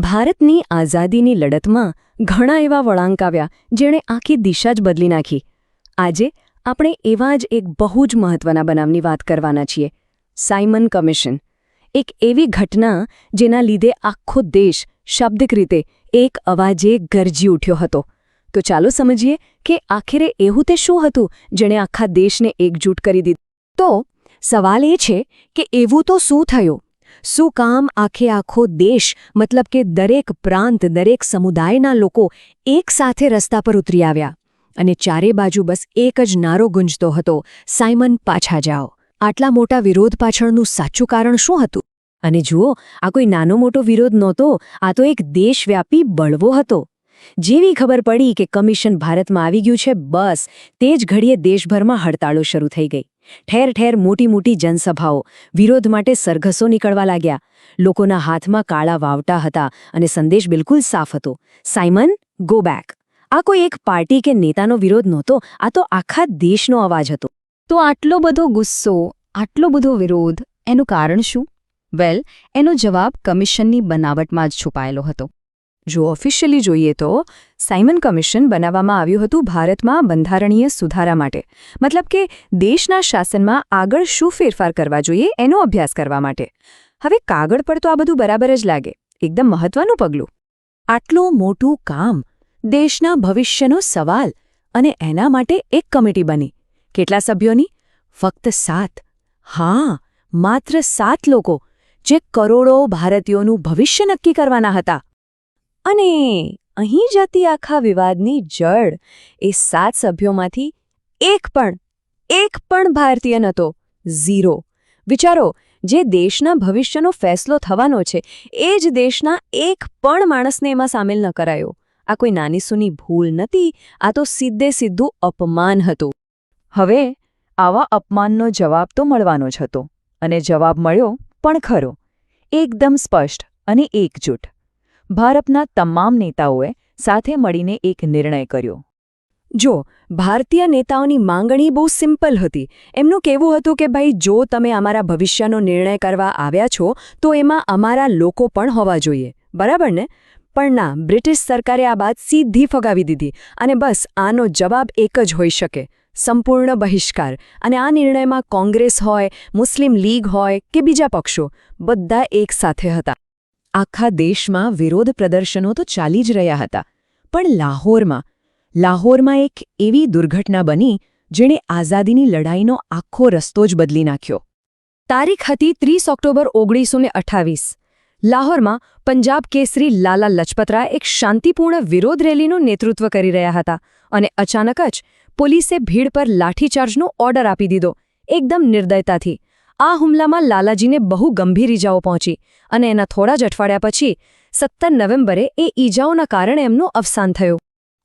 ભારતની આઝાદીની લડતમાં ઘણા એવા વળાંક આવ્યા, જેણે આખી દિશા જ બદલી નાખી. આજે આપણે એવા જ એક બહુ જ મહત્વના બનાવની વાત કરવાના છીએ. Simon commission. એક એવી ઘટના જેના લીધે આખો દેશ શાબ્દિક રીતે એક અવાજે ગરજી ઉઠ્યો હતો. તો ચાલો સમજીએ કે આખરે એવું તે શું હતું જેણે આખા દેશને એકજૂટ કરી દીધું. તો સવાલ એ છે કે એવું તો શું થયું? શું કામ આખે આખો દેશ, મતલબ કે દરેક પ્રાંત, દરેક સમુદાયના લોકો એક સાથે રસ્તા પર ઉતરી આવ્યા? અને ચારે બાજુ બસ એક જ નારો ગુંજતો હતો, સાયમન, પાછા જાઓ. આટલા મોટા વિરોધ પાછળનું સાચું કારણ શું હતું? અને જુઓ, આ કોઈ નાનો મોટો વિરોધ નહોતો, આ તો એક દેશવ્યાપી બળવો હતો. જેવી ખબર પડી કે કમિશન ભારતમાં આવી ગયું છે, બસ તે જ ઘડીએ દેશભરમાં હડતાળો શરૂ થઈ ગઈ. ઠેર ઠેર મોટી મોટી જનસભાઓ વિરોધ માટે સરઘસો નીકળવા લાગ્યા. લોકોના હાથમાં કાળા વાવટા હતા અને સંદેશ બિલકુલ સાફ હતો. Simon, go back. આ કોઈ એક પાર્ટી કે નેતાનો વિરોધ નહોતો, આ તો આખા દેશનો અવાજ હતો. તો આટલો બધો ગુસ્સો, આટલો બધો વિરોધ, એનું કારણ શું? વેલ, એનો જવાબ કમિશનની બનાવટમાં જ છુપાયેલો હતો. જો ઓફિશિયલી જોઈએ તો સાયમન કમિશન બનાવવામાં આવ્યું હતું ભારતમાં બંધારણીય સુધારા માટે. મતલબ કે દેશના શાસનમાં આગળ શું ફેરફાર કરવા જોઈએ એનો અભ્યાસ કરવા માટે. હવે કાગળ પર તો આ બધું બરાબર જ લાગે. એકદમ મહત્વનું પગલું. આટલું મોટું કામ દેશના ભવિષ્યનો સવાલ અને એના માટે એક કમિટી બની. કેટલા સભ્યોની? ફક્ત સાત. હા, માત્ર સાત લોકો, જે કરોડો ભારતીયોનું ભવિષ્ય નક્કી કરવાના હતા. અને અહીં જતી આખા વિવાદની જડ એ સાત સભ્યોમાંથી એક પણ એક પણ ભારતીય નહોતો, ઝીરો. વિચારો, જે દેશના ભવિષ્યનો ફેસલો થવાનો છે, એ જ દેશના એક પણ માણસને એમાં સામેલ ન કરાયો. આ કોઈ નાની સૂની ભૂલ નથી, આ તો સીધે સીધું અપમાન હતું. હવે આવા અપમાનનો જવાબ તો મળવાનો જ હતો, અને જવાબ મળ્યો પણ ખરો. એકદમ સ્પષ્ટ અને એકજૂટ. ભારતના તમામ નેતાઓએ સાથે મળીને એક નિર્ણય કર્યો. જો, ભારતીય નેતાઓની માંગણી બહુ સિમ્પલ હતી. એમનું કહેવું હતું કે, ભાઈ, જો તમે અમારા ભવિષ્યનો નિર્ણય કરવા આવ્યા છો, તો એમાં અમારા લોકો પણ હોવા જોઈએ. બરાબર ને? પણ ના, બ્રિટિશ સરકારે આ વાત સીધી ફગાવી દીધી અને બસ આનો જવાબ એક જ હોઈ શકે. સંપૂર્ણ બહિષ્કાર. અને આ નિર્ણયમાં કોંગ્રેસ હોય, મુસ્લિમ લીગ હોય કે બીજા પક્ષો, બધા એક સાથે હતા. આખા દેશમાં વિરોધ પ્રદર્શનો તો ચાલી જ રહ્યા હતા. પણ લાહોરમાં લાહોરમાં એક એવી દુર્ઘટના બની, જેણે આઝાદીની લડાઈનો આખો રસ્તો જ બદલી નાખ્યો. તારીખ હતી ત્રીસ ઓક્ટોબર ઓગણીસો લાહોરમાં પંજાબ કેસરી લાલા લજપતરાય એક શાંતિપૂર્ણ વિરોધ રેલીનું નેતૃત્વ કરી રહ્યા હતા અને અચાનક જ પોલીસે ભીડ પર લાઠીચાર્જનો ઓર્ડર આપી દીધો. એકદમ નિર્દયતાથી. આ હુમલામાં લાલાજીને બહુ ગંભીર ઈજાઓ પહોંચી અને એના થોડા જ અઠવાડિયા પછી સત્તર નવેમ્બરે એ ઈજાઓના કારણે એમનું અવસાન થયું.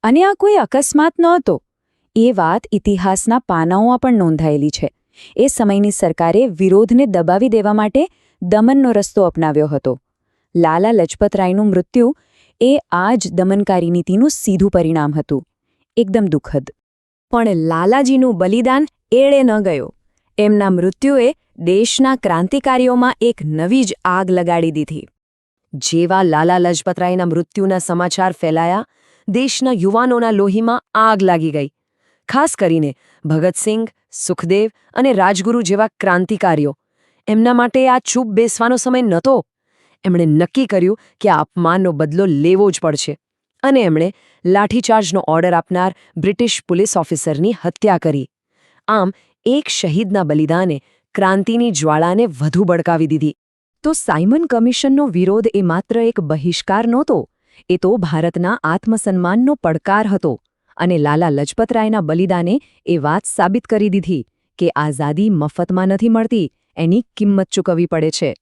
અને આ કોઈ અકસ્માત નહોતો. એ વાત ઇતિહાસના પાનાઓમાં પણ નોંધાયેલી છે. એ સમયની સરકારે વિરોધને દબાવી દેવા માટે દમનનો રસ્તો અપનાવ્યો હતો. લાલા લજપતરાયનું મૃત્યુ એ આ જ દમનકારી નીતિનું સીધું પરિણામ હતું. એકદમ દુઃખદ. પણ લાલાજીનું બલિદાન એળે ન ગયો. એમના મૃત્યુએ દેશના ક્રાંતિકારીઓમાં એક નવી જ આગ લગાડી દીધી. જેવા લાલા લજપતરાયના મૃત્યુના સમાચાર ફેલાયા, દેશના યુવાનોના લોહીમાં આગ લાગી ગઈ. ખાસ કરીને ભગતસિંહ સુખદેવ અને રાજગુરુ જેવા ક્રાંતિકારીઓ. એમના માટે આ ચૂપ બેસવાનો સમય નહોતો. એમણે નક્કી કર્યું કે આ અપમાનનો બદલો લેવો જ પડશે. અને એમણે લાઠીચાર્જનો ઓર્ડર આપનાર બ્રિટિશ પોલીસ ઓફિસરની હત્યા કરી. આમ એક શહીદના બલિદાને ક્રાંતિની જ્વાળાને વધુ બળકાવી દીધી. તો સાયમન કમિશનનો વિરોધ એ માત્ર એક બહિષ્કાર નહોતો, એ તો ભારતના આત્મસન્માનનો પડકાર હતો અને લાલા લજપતરાયના બલિદાને એ વાત સાબિત કરી દીધી કે આઝાદી મફતમાં નથી મળતી, એની કિંમત ચૂકવવી પડે છે.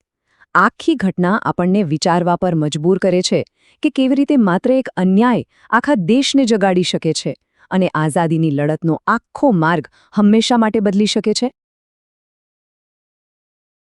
આખી ઘટના આપણને વિચારવા પર મજબૂર કરે છે કે કેવી રીતે માત્ર એક અન્યાય આખા દેશને જગાડી શકે છે. અને આઝાદીની લડતનો આખો માર્ગ હંમેશા માટે બદલી શકે છે?